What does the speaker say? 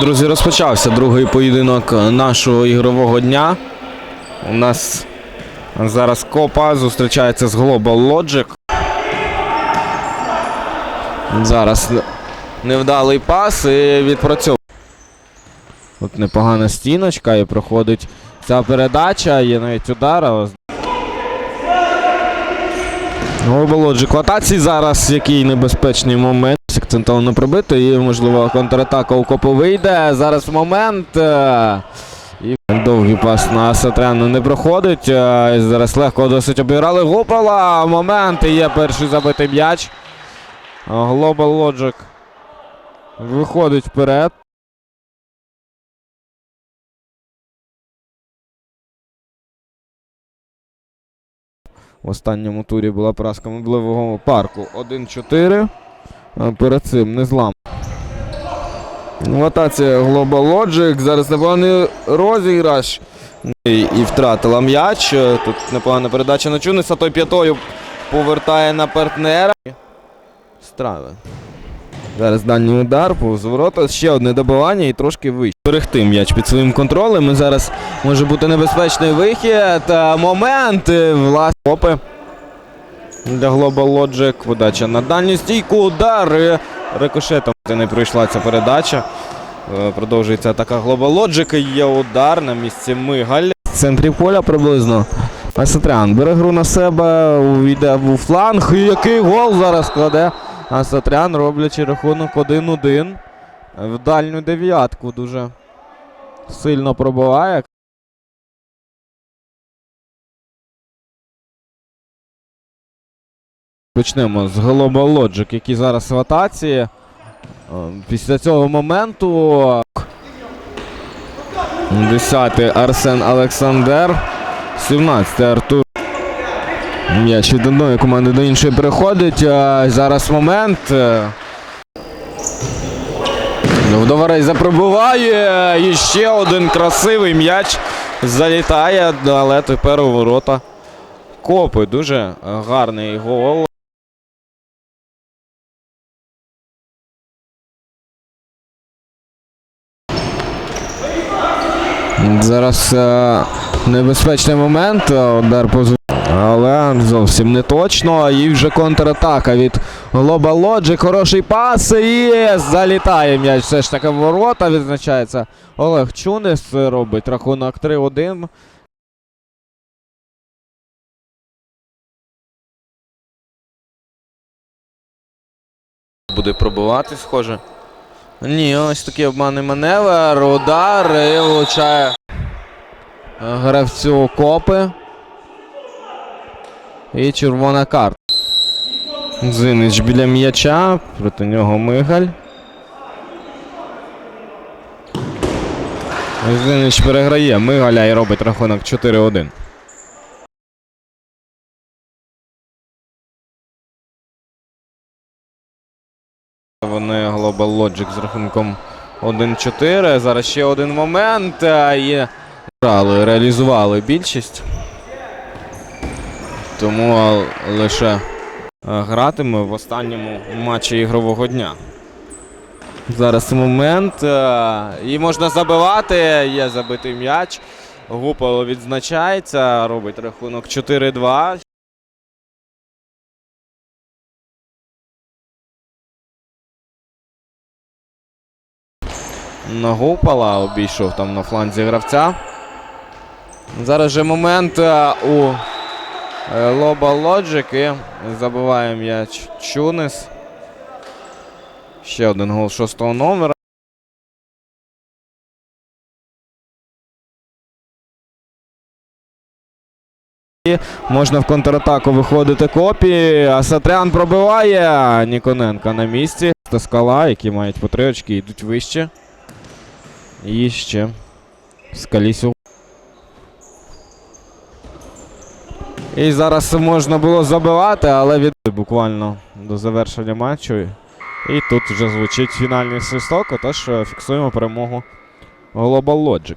Друзі, розпочався другий поєдинок нашого ігрового дня. У нас зараз Копа зустрічається з Global Logic. Зараз невдалий пас і відпрацьовує. От непогана стіночка і проходить ця передача, є навіть удар. а ось Global Logic в зараз, який небезпечний момент. Акцентовано пробито і, можливо, контратака у копу вийде. Зараз момент. е, І довгий пас на Сатряну не проходить. е, Зараз легко досить обіграли Гупала. Момент і є перший забитий м'яч. Global Logic виходить вперед. В останньому турі була поразка мобливого парку 1-4. А Перед цим не злам. В атаці Global Logic. Зараз непоганий розіграш. І, і втратила м'яч. Е, Тут непогана передача на Чуниса. Той п'ятою повертає на партнера. Страви. Зараз дальній удар, повз ворота. Ще одне добивання і трошки вище. Берегти м'яч під своїм контролем. І зараз може бути небезпечний вихід. Та момент. е, Власне. Опи. Для Global Logic подача на дальню стійку, удар. Рикошетом не пройшла ця передача. Е, Продовжується атака Global Logic. Є удар на місці Мигаль. В центрі поля приблизно. Асатрян бере гру на себе, увійде у фланг. І який гол зараз кладе Асатрян, роблячи рахунок 1-1. В дальню дев'ятку дуже сильно пробиває. Почнемо з Global Logic, які зараз в атаці. Е, Після цього моменту. 10-й Арсен Олександр. 17-й Артур. М'яч від одної команди до іншої переходить. Е, Зараз момент. Е, Вдоварей запробиває. І ще один красивий м'яч залітає, але тепер у ворота. Копи. Дуже гарний гол. Зараз е, небезпечний момент. е, Удар по але зовсім не точно. І вже контратака від Global Logic. Хороший пас і залітає м'яч. Все ж таки ворота відзначається. Олег Чунис робить рахунок 3-1. Буде пробивати, схоже. Ні, ось такий обманний маневр, удар і влучає гравцю копи. І червона карта. Зинич біля м'яча, проти нього Мигаль. Зинич переграє Мигаля і робить рахунок 4-1. Вони Global Logic з рахунком 1-4. Зараз ще один момент. І грали, реалізували більшість. Тому лише гратиме в останньому матчі ігрового дня. Зараз момент. І можна забивати. Є забитий м'яч. Гупало відзначається. Робить рахунок 4-2. Нагупала, обійшов там на фланзі гравця. Зараз же момент е, у е, Лоба Logic і забиває м'яч Чунис. Ще один гол шостого номера. Можна в контратаку виходити копі. А Сатрян пробиває. Ніконенка на місці. Та скала, які мають по три очки, йдуть вище. І ще Скалісю. І зараз можна було забивати, але від буквально до завершення матчу. І тут вже звучить фінальний свисток, отож е, фіксуємо перемогу Global Logic.